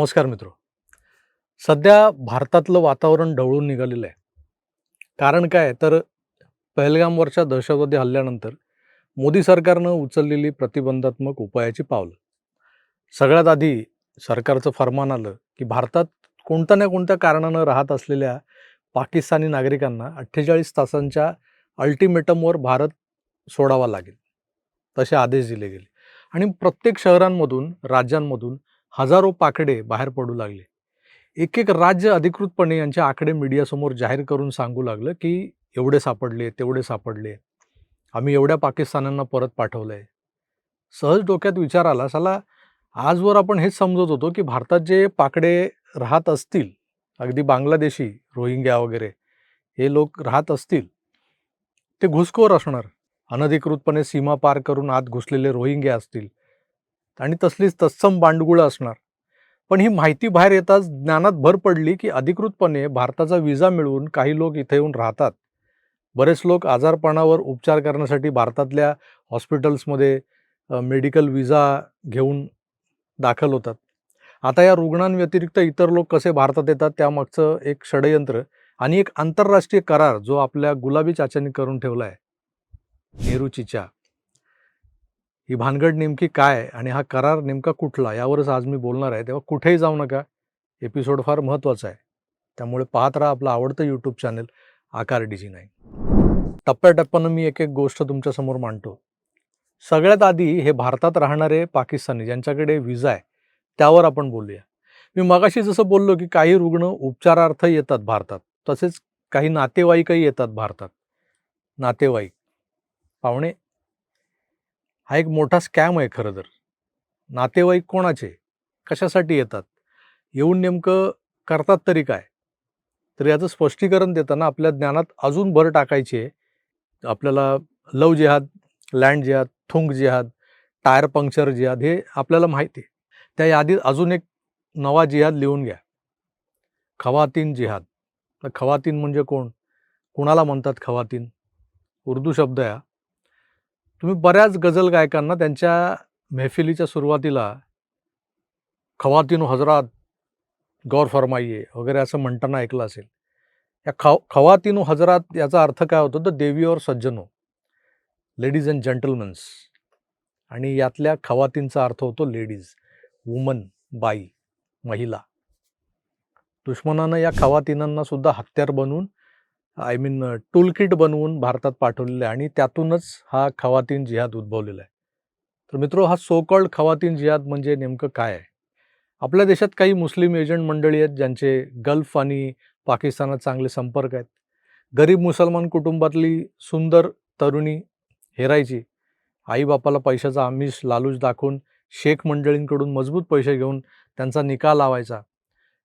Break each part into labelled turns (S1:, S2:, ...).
S1: नमस्कार मित्र. सध्या भारतातलं वातावरण ढवळून निघालेलं आहे. कारण काय? तर पहलगामवरच्या दहशतवादी हल्ल्यानंतर मोदी सरकारनं उचललेली प्रतिबंधात्मक उपायाची पावलं. सगळ्यात आधी सरकारचं फरमान आलं की भारतात कोणत्या ना कोणत्या कारणानं राहत असलेल्या पाकिस्तानी नागरिकांना अठ्ठेचाळीस तासांच्या अल्टिमेटमवर भारत सोडावा लागेल. तसे आदेश दिले गेले. आणि प्रत्येक शहरांमधून राज्यांमधून हजारो पाकडे बाहेर पडू लागले. एक एक राज्य अधिकृतपणे यांचे आकडे मीडियासमोर जाहीर करून सांगू लागलं की एवढे सापडले तेवढे सापडले. आम्ही एवढ्या पाकिस्तानांना परत पाठवलं आहे सहज डोक्यात विचार आला साला आजवर आपण हेच समजत होतो की भारतात जे पाकडे राहत असतील अगदी बांगलादेशी रोहिंग्या वगैरे हे लोक राहत असतील ते घुसखोर असणार. अनधिकृतपणे सीमा पार करून आत घुसलेले रोहिंग्या असतील. आणि तसलीच तत्सम बांडगुळं असणार. पण ही माहिती बाहेर येताच ज्ञानात भर पडली की अधिकृतपणे भारताचा विजा मिळवून काही लोक इथे येऊन राहतात. बरेच लोक आजारपणावर उपचार करण्यासाठी भारतातल्या हॉस्पिटल्समध्ये मेडिकल विजा घेऊन दाखल होतात. आता या रुग्णांव्यतिरिक्त इतर लोक कसे भारतात येतात त्यामागचं एक षडयंत्र आणि एक आंतरराष्ट्रीय करार जो आपल्या गुलाबी चाचांनी करून ठेवला आहे नेहरूचीच्या ही भानगड नेमकी काय आणि हा करार नेमका कुठला यावरच आज मी बोलणार आहे. तेव्हा कुठेही जाऊ नका. एपिसोड फार महत्त्वाचा आहे. त्यामुळे पाहत राहा आपलं आवडतं YouTube channel Aakar D G टप्प्याटप्प्यानं मी एक एक गोष्ट तुमच्यासमोर मांडतो. सगळ्यात आधी हे भारतात राहणारे पाकिस्तानी ज्यांच्याकडे विजा आहे त्यावर आपण बोलूया. मी मगाशी जसं बोललो की काही रुग्ण उपचारार्थ येतात भारतात तसेच काही नातेवाईकही येतात भारतात. नातेवाईक. पाहुणे हा एक मोठा स्कॅम आहे खरं तर. नातेवाईक कोणाचे? कशासाठी येतात? येऊन नेमकं करतात तरी काय? तर याचं स्पष्टीकरण देताना आपल्या ज्ञानात अजून भर टाकायची आहे. आपल्याला लव जिहाद लँड जिहाद थुंग जिहाद टायर पंक्चर जिहाद हे आपल्याला माहिती आहे. त्या यादीत अजून एक नवा जिहाद लिहून घ्या. खवातीन जिहाद. तर खवातीन म्हणजे कोण? कुणाला म्हणतात खवातीन? उर्दू शब्द या तुम्ही बऱ्याच गझल गायकांना त्यांच्या मेहफिलीच्या सुरुवातीला खवातीन हजरात गौर फरमाईये वगैरे असं म्हणताना ऐकलं असेल. या खव खवातीन हजरात याचा अर्थ काय होतो? तर देवी और सज्जनो लेडीज अँड जंटलमन्स. आणि यातल्या खवातींचा अर्थ होतो लेडीज वुमन बाई महिला. दुश्मनानं या खवातीनांना सुद्धा हत्यार बनवून आय मीन टूल किट बनवून भारतात पाठवलेलं आहे आणि त्यातूनच हा खवातीन जिहाद उद्भवलेला आहे. तर मित्रो हा सो कॉल्ड खवातीन जिहाद म्हणजे नेमकं काय आहे? आपल्या देशात काही मुस्लिम एजंट मंडळी आहेत ज्यांचे गल्फ आणि पाकिस्तानात चांगले संपर्क आहेत. गरीब मुसलमान कुटुंबातली सुंदर तरुणी हेरायची आईबापाला पैशाचा आमिष लालूच दाखवून शेख मंडळींकडून मजबूत पैसे घेऊन त्यांचा निकाल लावायचा.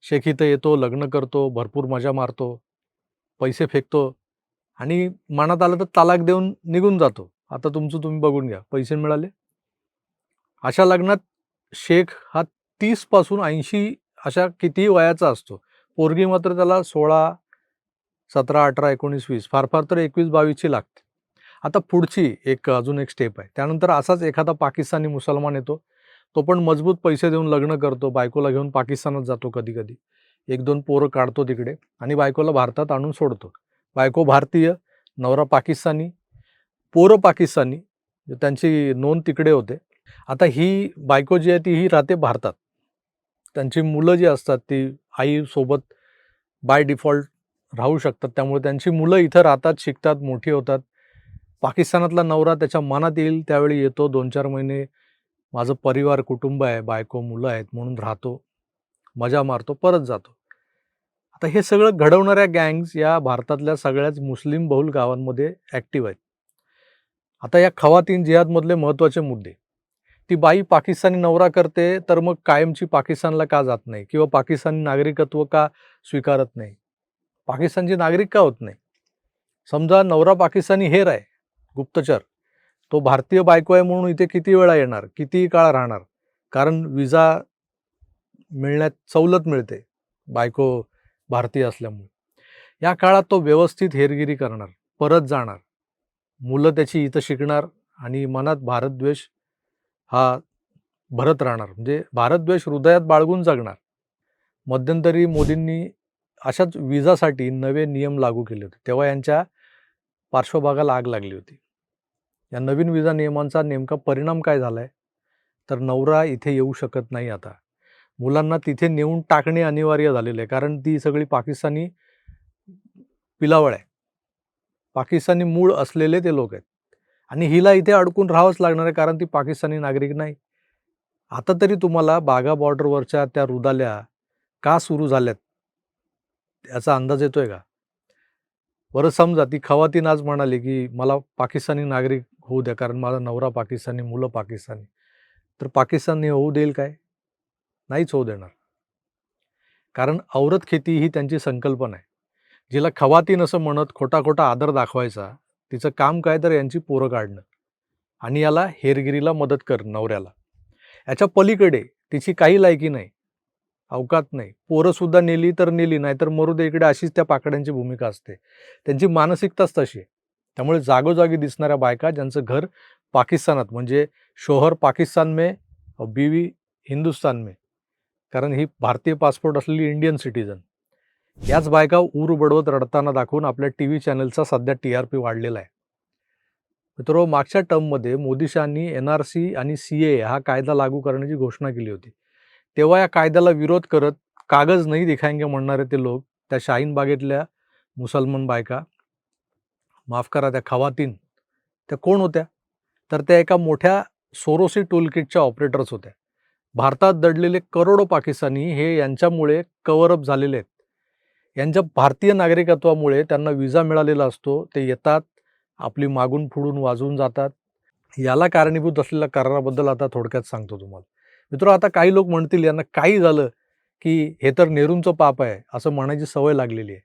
S1: शेख इथं येतो लग्न करतो भरपूर मजा मारतो. पैसे फेकतो आणि मनात आलं तर तालाक देऊन निघून जातो. आता तुमचं तुम्ही बघून घ्या. पैसे मिळाले? अशा लग्नात शेख हा तीसपासून ऐंशी अशा कितीही वयाचा असतो? पोरगी मात्र त्याला सोळा सतरा अठरा एकोणीस वीस फार फार तर एकवीस बावीसची लागते. आता पुढची एक अजून एक स्टेप आहे. त्यानंतर असाच एखादा पाकिस्तानी मुसलमान येतो. तो पण मजबूत पैसे देऊन लग्न करतो. बायकोला घेऊन पाकिस्तानात जातो कधी कधी एक दोन पोरं काढतो तिकडे आणि बायकोला भारतात आणून सोडतो. बायको भारतीय नवरा पाकिस्तानी पोरं पाकिस्तानी त्यांची नोंद तिकडे होते. आता ही बायको जी आहे ती ही राहते भारतात. त्यांची मुलं जी असतात ती आईसोबत बाय डिफॉल्ट राहू शकतात. त्यामुळे त्यांची मुलं इथं राहतात शिकतात मोठी होतात. पाकिस्तानातला नवरा त्याच्या मनात येईल त्यावेळी येतो. दोन चार महिने माझं परिवार कुटुंब आहे बायको मुलं आहेत म्हणून राहतो. मजा मारतो परत जातो. आता हे सगळं घडवणाऱ्या गँग्स या भारतातल्या सगळ्याच मुस्लिम बहुल गावांमध्ये ॲक्टिव्ह आहेत. आता या खवातीन जिहादमधले महत्त्वाचे मुद्दे. ती बाई पाकिस्तानी नवरा करते तर मग कायमची पाकिस्तानला का जात नाही? किंवा पाकिस्तानी नागरिकत्व का स्वीकारत नाही? पाकिस्तानची नागरिक का होत नाही? समजा नवरा पाकिस्तानी हेर आहे गुप्तचर. तो भारतीय बायको आहे म्हणून इथे किती वेळा येणार? किती काळ राहणार? कारण विजा मिळण्यात सवलत मिळते बायको भारतीय असल्यामुळे. या काळात तो व्यवस्थित हेरगिरी करणार परत जाणार. मुलं त्याची इथं शिकणार आणि मनात भारतद्वेष हा भरत राहणार. म्हणजे भारतद्वेष हृदयात बाळगून जगणार. मध्यंतरी मोदींनी अशाच विजासाठी नवे नियम लागू केले होते. तेव्हा यांच्या पार्श्वभागाला आग लागली होती. या नवीन विजा नियमांचा नेमका परिणाम काय झाला आहे तर नवरा इथे येऊ शकत नाही आता. मुलांना तिथे नेऊन टाकणे अनिवार्य झालेलं आहे. कारण ती सगळी पाकिस्तानी पिलावळ आहे. पाकिस्तानी मूळ असलेले ते लोक आहेत. आणि हिला इथे अडकून राहावंच लागणार आहे कारण ती पाकिस्तानी नागरिक नाही. आता तरी तुम्हाला बागा बॉर्डरवरच्या त्या रुदाल्या का सुरू झाल्यात? याचा अंदाज येतोय का? बरं समजा ती खवातीन आज म्हणाली की मला पाकिस्तानी नागरिक होऊ द्या कारण माझा नवरा पाकिस्तानी मुलं पाकिस्तानी. तर पाकिस्तानी होऊ देईल काय? नाहीच होऊ देणार. कारण औरत खेती ही त्यांची संकल्पना आहे. जिला खवातीन असं म्हणत खोटा खोटा आदर दाखवायचा तिचं काम काय तर यांची पोरं काढणं. आणि याला हेरगिरीला मदत कर नवऱ्याला. याच्या पलीकडे तिची काही लायकी नाही. अवकात नाही. पोरं सुद्धा नेली तर नेली नाही तर मरू दे. इकडे अशीच त्या पाकड्यांची भूमिका असते. त्यांची मानसिकताच तशी आहे. त्यामुळे जागोजागी दिसणाऱ्या बायका ज्यांचं घर पाकिस्तानात म्हणजे शोहर पाकिस्तान मे बीवी हिंदुस्तान में कारण ही भारतीय पासपोर्ट असलेली इंडियन सिटीजन याच बायका ऊर बडवत रडताना दाखवून आपल्या टी व्ही चॅनलचा सध्या टी आर पी वाढलेला आहे. मित्रो मागच्या टर्ममध्ये मोदी शहांनी एन आर सी आणि सी ए हा कायदा लागू करण्याची घोषणा केली होती. तेव्हा या कायद्याला विरोध करत कागज नाही दिखायंगे म्हणणारे ते लोक त्या शाहीन बागेतल्या मुसलमान बायका माफ करा त्या खवातीन त्या कोण होत्या? तर त्या एका मोठ्या सोरोसी टूलकिटच्या ऑपरेटर्स होत्या. भारतात दडलेले करोडो पाकिस्तानी हे यांच्यामुळे कव्हरअप झालेले आहेत. यांच्या भारतीय नागरिकत्वामुळे त्यांना विजा मिळालेला असतो ते येतात आपली मागून फुडून वाजवून जातात. याला कारणीभूत असलेल्या कराराबद्दल आता थोडक्यात सांगतो तुम्हाला. मित्र आता काही लोक म्हणतील यांना काही झालं की हे तर नेहरूंचं पाप आहे असं म्हणायची सवय लागलेली आहे.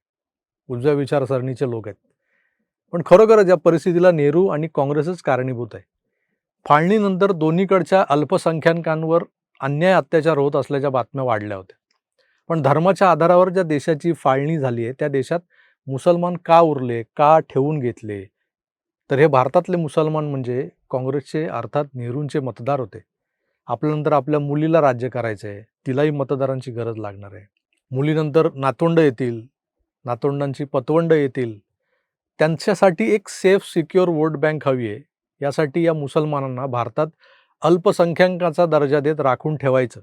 S1: उजव्या विचारसरणीचे लोक आहेत. पण खरोखरच या परिस्थितीला नेहरू आणि काँग्रेसच कारणीभूत आहे. फाळणीनंतर दोन्हीकडच्या अल्पसंख्याकांवर अन्याय अत्याचार होत असल्याच्या बातम्या वाढल्या होत्या. पण धर्माच्या आधारावर ज्या देशाची फाळणी झाली आहे त्या देशात मुसलमान का उरले का ठेवून घेतले? तर हे भारतातले मुसलमान म्हणजे काँग्रेसचे अर्थात नेहरूंचे मतदार होते. आपल्यानंतर आपल्या मुलीला राज्य करायचं आहे तिलाही मतदारांची गरज लागणार आहे. मुलीनंतर नातोंड येतील नातोंडांची पतवंड येतील. त्यांच्यासाठी एक सेफ सिक्युअर वोट बँक हवी आहे. यासाठी या मुसलमानांना भारतात अल्पसंख्याकाचा दर्जा देत राखून ठेवायचं.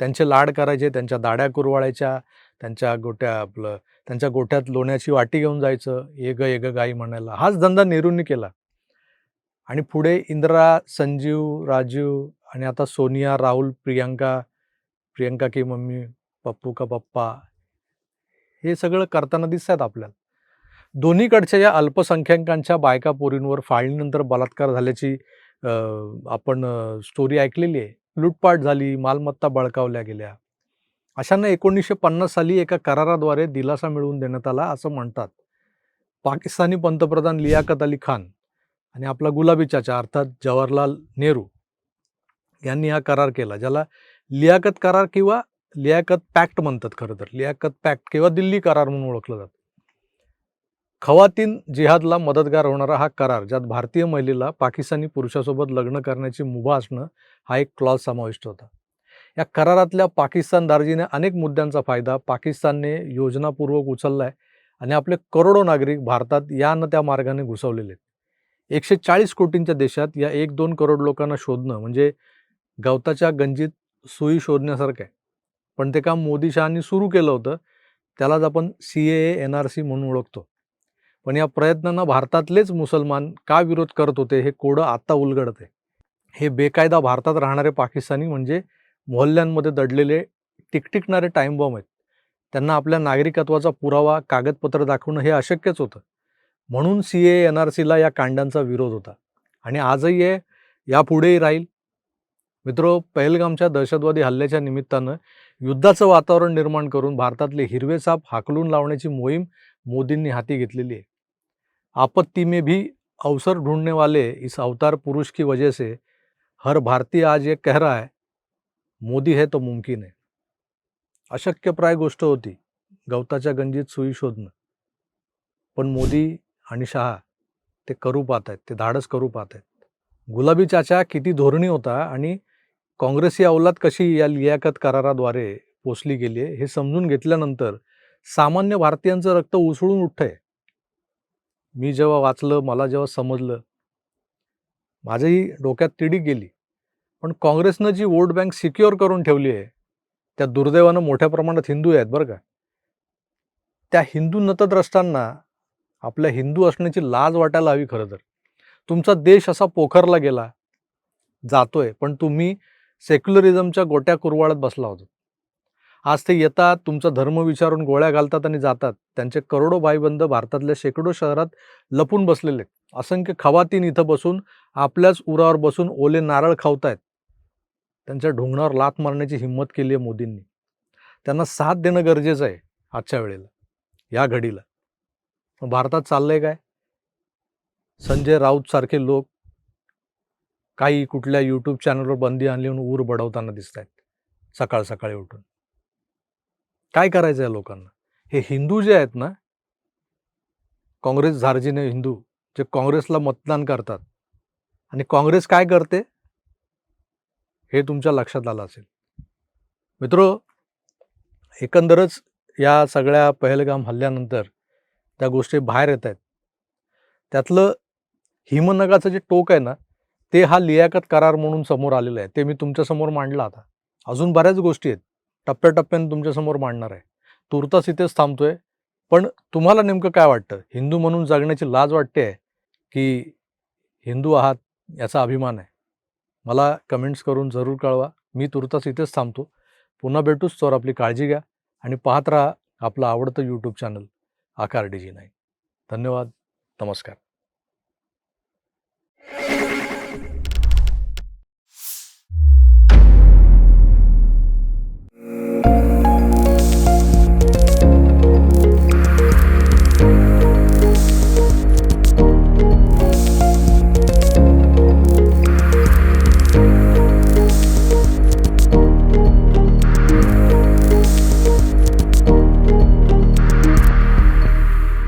S1: त्यांचे लाड करायचे त्यांच्या दाड्या कुरवाळायच्या त्यांच्या गोट्या आपलं त्यांच्या गोठ्यात लोण्याची वाटी घेऊन जायचं ये ग ये ग गाई म्हणायला. हाच धंदा नेहरूंनी केला. आणि पुढे इंदिरा संजीव राजीव आणि आता सोनिया राहुल प्रियंका प्रियंका की मम्मी पप्पू का पप्पा हे सगळं करताना दिसत आहेत आपल्याला. दोन्हीकडच्या या अल्पसंख्याकांच्या बायका पोरींवर फाळणीनंतर बलात्कार झाल्याची आपण स्टोरी ऐकलेली आहे. लूटपाट झाली मालमत्ता बळकावल्या गेल्या. अशांना एकोणीसशे पन्नास साली एका कराराद्वारे दिलासा मिळवून देण्यात आला असं म्हणतात. पाकिस्तानी पंतप्रधान लियाकत अली खान आणि आपला गुलाबी चाचा अर्थात जवाहरलाल नेहरू यांनी हा करार केला ज्याला लियाकत करार किंवा लियाकत पॅक्ट म्हणतात खरं तर. लियाकत पॅक्ट किंवा दिल्ली करार म्हणून ओळखलं जातं. खवातीन जिहादला मदतगार होणारा हा करार ज्यात भारतीय महिलेला पाकिस्तानी पुरुषासोबत लग्न करण्याची मुभा असणं हा एक क्लॉज समाविष्ट होता. या करारातल्या पाकिस्तान दार्जीने अनेक मुद्द्यांचा फायदा पाकिस्तानने योजनापूर्वक उचलला आहे आणि आपले करोडो नागरिक भारतात या न त्या मार्गाने घुसवलेले आहेत. एकशे चाळीस कोटींच्या देशात या एक दोन करोड लोकांना शोधणं म्हणजे गवताच्या गंजीत सुई शोधण्यासारखं आहे. पण ते काम मोदी शहांनी सुरू केलं होतं त्यालाच आपण C A N R C म्हणून ओळखतो. पण या प्रयत्नांना भारतातलेच मुसलमान का विरोध करत होते हे कोडं आत्ता उलगडत आहे हे बेकायदा भारतात राहणारे पाकिस्तानी म्हणजे मोहल्ल्यांमध्ये दडलेले टिकटिकणारे टाईम बॉम्ब आहेत. त्यांना आपल्या नागरिकत्वाचा पुरावा कागदपत्र दाखवणं हे अशक्यच होतं. म्हणून सी ए एन आर सीला या कांड्यांचा विरोध होता. आणि आजही आहे यापुढेही राहील. मित्रो पहलगामच्या दहशतवादी हल्ल्याच्या निमित्तानं युद्धाचं वातावरण निर्माण करून भारतातले हिरवे साप हाकलून लावण्याची मोहीम मोदींनी हाती घेतलेली आहे. आपत्ती में भी अवसर ढूंढने वाले इस अवतार पुरुष की वजह से हर भारतीय आज ये कह रहा है मोदी है तो मुमकिन है। अशक्यप्राय गोष्ट होती गवताच्या गंजीत सुई शोधणं. पण मोदी आणि शहा ते करू पाहत आहेत ते धाडस करू पाहत आहेत. गुलाबी चाचा किती धोरणी होता आणि काँग्रेसी अवलाद कशी या लियाकत कराराद्वारे पोचली गेली आहे हे समजून घेतल्यानंतर सामान्य भारतीयांचं रक्त उसळून उठतंय. मी जेव्हा वाचलं मला जेव्हा समजलं माझ्याही डोक्यात तिडी गेली. पण काँग्रेसनं जी वोट बँक सिक्युअर करून ठेवली आहे त्या दुर्दैवानं मोठ्या प्रमाणात हिंदू आहेत बरं का. त्या हिंदू नतद्रष्टांना आपल्या हिंदू असण्याची लाज वाटायला हवी खरं तर. तुमचा देश असा पोखरला गेला जातोय पण तुम्ही सेक्युलरिझमच्या गोट्या कुरवाळत बसला होता. आज ते येतात तुमचा धर्म विचारून गोळ्या घालतात आणि जातात. त्यांचे करोडो भाईबंद भारतातल्या शेकडो शहरात लपून बसलेले असंख्य खवातीन इथं बसून आपल्याच उरावर बसून ओले नारळ खावतायत. त्यांच्या ढोंगणावर लात मारण्याची हिंमत केली आहे मोदींनी. त्यांना साथ देणं गरजेचं आहे आजच्या वेळेला या घडीला. भारतात चाललंय काय? संजय राऊत सारखे लोक काही कुठल्या यूट्यूब चॅनलवर बंदी आणली म्हणून ऊर बडवताना दिसत आहेत सकाळ सकाळी उठून. काय करायचं आहे लोकांना? हे हिंदू जे आहेत ना काँग्रेस झारजीने हिंदू जे काँग्रेसला मतदान करतात. आणि काँग्रेस काय करते? हे तुमच्या लक्षात आलं असेल. मित्र एकंदरच या सगळ्या पहलगाम हल्ल्यानंतर त्या गोष्टी बाहेर येत आहेत. त्यातलं हिमनगाचं जे टोक आहे ना ते हा लियाकत करार म्हणून समोर आलेलं आहे. ते मी तुमच्यासमोर मांडलं आता. अजून बऱ्याच गोष्टी आहेत. टप्प्याटप्प्याने तुमच्यासमोर मांडणार आहे. तुर्तास इथेच थांबतोय. पण तुम्हाला नेमकं काय वाटतं? हिंदू म्हणून जगण्याची लाज वाटते की हिंदू आहात याचा अभिमान आहे? मला कमेंट्स करून जरूर कळवा. मी तुर्तास इथेच थांबतो. पुन्हा भेटूच तर आपली काळजी घ्या. आणि पाहत राहा आपलं आवडतं YouTube channel Aakar D G नाही धन्यवाद. नमस्कार.